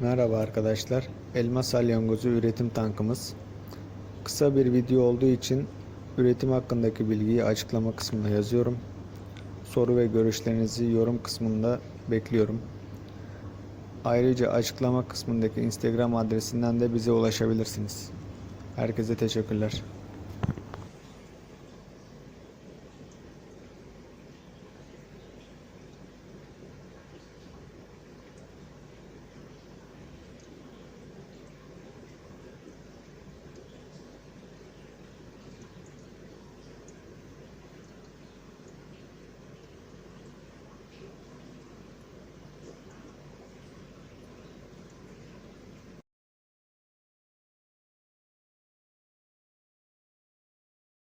Merhaba arkadaşlar. Elma salyangozu üretim tankımız. Kısa bir video olduğu için üretim hakkındaki bilgiyi açıklama kısmına yazıyorum. Soru ve görüşlerinizi yorum kısmında bekliyorum. Ayrıca açıklama kısmındaki Instagram adresinden de bize ulaşabilirsiniz. Herkese teşekkürler.